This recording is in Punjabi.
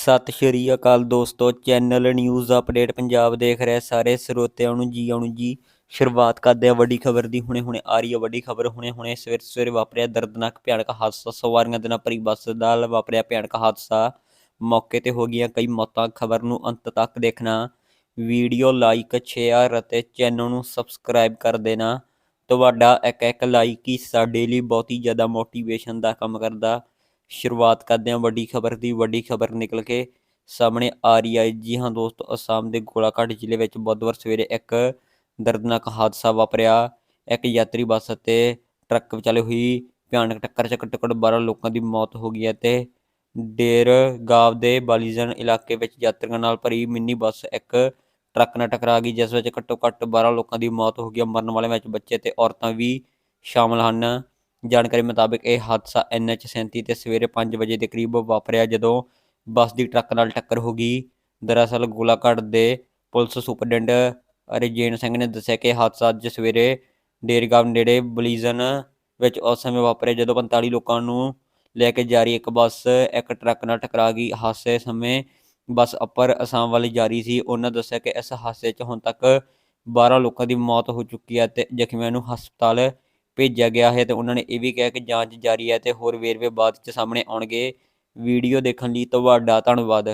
ਸਤਿ ਸ਼੍ਰੀ ਅਕਾਲ ਦੋਸਤੋ, ਚੈਨਲ ਨਿਊਜ਼ ਅਪਡੇਟ ਪੰਜਾਬ ਦੇਖ ਰਹੇ ਸਾਰੇ ਸਰੋਤਿਆਂ ਨੂੰ ਜੀ ਆਉਣ ਜੀ। ਸ਼ੁਰੂਆਤ ਕਰਦੇ ਆ ਵੱਡੀ ਖਬਰ ਦੀ, ਹੁਣੇ ਹੁਣੇ ਆ ਰਹੀ ਹੈ ਵੱਡੀ ਖਬਰ, ਹੁਣੇ ਹੁਣੇ ਸਵੇਰ ਸਵੇਰੇ ਵਾਪਰਿਆ ਦਰਦਨਾਕ ਭਿਆਨਕ ਹਾਦਸਾ, ਸਵਾਰੀਆਂ ਦੇ ਨਾਲ ਭਰੀ ਬੱਸ ਨਾਲ ਵਾਪਰਿਆ ਭਿਆਨਕ ਹਾਦਸਾ। ਮੌਕੇ ਤੇ ਹੋ ਗਈਆਂ ਕਈ ਮੌਤਾਂ, ਖਬਰ ਨੂੰ ਅੰਤ ਤੱਕ ਦੇਖਣਾ। ਵੀਡੀਓ ਲਾਈਕ, ਸ਼ੇਅਰ ਅਤੇ ਚੈਨਲ ਨੂੰ ਸਬਸਕ੍ਰਾਈਬ ਕਰ ਦੇਣਾ। ਤੁਹਾਡਾ ਇੱਕ ਇੱਕ ਲਾਈਕ ਹੀ ਸਾਡੇ ਲਈ ਬਹੁਤ ਹੀ ਜ਼ਿਆਦਾ ਮੋਟੀਵੇਸ਼ਨ ਦਾ ਕੰਮ ਕਰਦਾ। ਸ਼ੁਰੂਆਤ ਕਰਦੇ ਹਾਂ ਵੱਡੀ ਖਬਰ ਦੀ, ਵੱਡੀ ਖਬਰ ਨਿਕਲ ਕੇ ਸਾਹਮਣੇ ਆ ਰਹੀ ਹੈ। ਜੀ ਹਾਂ ਦੋਸਤੋ, ਅਸਾਮ ਦੇ ਗੋਲਾਘਾਟ ਜ਼ਿਲ੍ਹੇ ਵਿੱਚ ਬੁੱਧਵਾਰ ਸਵੇਰੇ ਇੱਕ ਦਰਦਨਾਕ ਹਾਦਸਾ ਵਾਪਰਿਆ। ਇੱਕ ਯਾਤਰੀ ਬੱਸ ਅਤੇ ਟਰੱਕ ਵਿਚਾਲੇ ਹੋਈ ਭਿਆਨਕ ਟੱਕਰ 'ਚ ਘੱਟੋ ਘੱਟ 12 ਲੋਕਾਂ ਦੀ ਮੌਤ ਹੋ ਗਈ ਹੈ ਤੇ ਡੇਰ ਗਾਵ ਦੇ ਬਾਲੀਜ਼ਨ ਇਲਾਕੇ ਵਿੱਚ ਯਾਤਰੀਆਂ ਨਾਲ ਭਰੀ ਮਿੰਨੀ ਬੱਸ ਇੱਕ ਟਰੱਕ ਨਾਲ ਟਕਰਾ ਗਈ, ਜਿਸ ਵਿੱਚ ਘੱਟੋ ਘੱਟ 12 ਲੋਕਾਂ ਦੀ ਮੌਤ ਹੋ ਗਈ ਹੈ। ਮਰਨ ਵਾਲਿਆਂ ਵਿੱਚ ਬੱਚੇ ਤੇ ਔਰਤਾਂ ਵੀ ਸ਼ਾਮਲ ਹਨ। ਜਾਣਕਾਰੀ ਮੁਤਾਬਕ ਇਹ ਹਾਦਸਾ ਐਨਐਚ 37 ਤੇ ਸਵੇਰੇ 5 ਵਜੇ ਦੇ ਕਰੀਬ ਵਾਪਰਿਆ ਜਦੋਂ ਬੱਸ ਦੀ ਟਰੱਕ ਨਾਲ ਟੱਕਰ ਹੋ ਗਈ। ਦਰਅਸਲ ਗੋਲਾਘਾਟ ਦੇ ਪੁਲਿਸ ਸੁਪਰਡੈਂਟ ਰਜੇਨ ਸਿੰਘ ਨੇ ਦੱਸਿਆ ਕਿ ਹਾਦਸਾ ਅੱਜ ਸਵੇਰੇ ਡੇਰਗਾਮ ਨੇੜੇ ਬਲੀਜ਼ਨ ਵਿੱਚ ਉਸ ਸਮੇਂ ਵਾਪਰਿਆ ਜਦੋਂ 45 ਲੋਕਾਂ ਨੂੰ ਲੈ ਕੇ ਜਾ ਰਹੀ ਇੱਕ ਬੱਸ ਇੱਕ ਟਰੱਕ ਨਾਲ ਟਕਰਾ ਗਈ। ਹਾਦਸੇ ਸਮੇਂ ਬੱਸ ਅਪਰ ਅਸਾਮ ਵੱਲ ਜਾ ਰਹੀ ਸੀ। ਉਹਨਾਂ ਦੱਸਿਆ ਕਿ ਇਸ ਹਾਦਸੇ 'ਚ ਹੁਣ ਤੱਕ 12 ਲੋਕਾਂ ਦੀ ਮੌਤ ਹੋ ਚੁੱਕੀ ਹੈ ਤੇ ਜ਼ਖਮੀਆਂ ਨੂੰ ਹਸਪਤਾਲ ਭੇਜਿਆ ਗਿਆ ਹੈ ਤੇ ਉਹਨਾਂ ਨੇ ਇਹ ਵੀ ਕਿਹਾ ਕਿ ਜਾਂਚ ਜਾਰੀ ਹੈ ਤੇ ਹੋਰ ਵੇਰਵੇ ਬਾਅਦ 'ਚ ਸਾਹਮਣੇ ਆਉਣਗੇ। ਵੀਡੀਓ ਦੇਖਣ ਲਈ ਤੁਹਾਡਾ ਧੰਨਵਾਦ।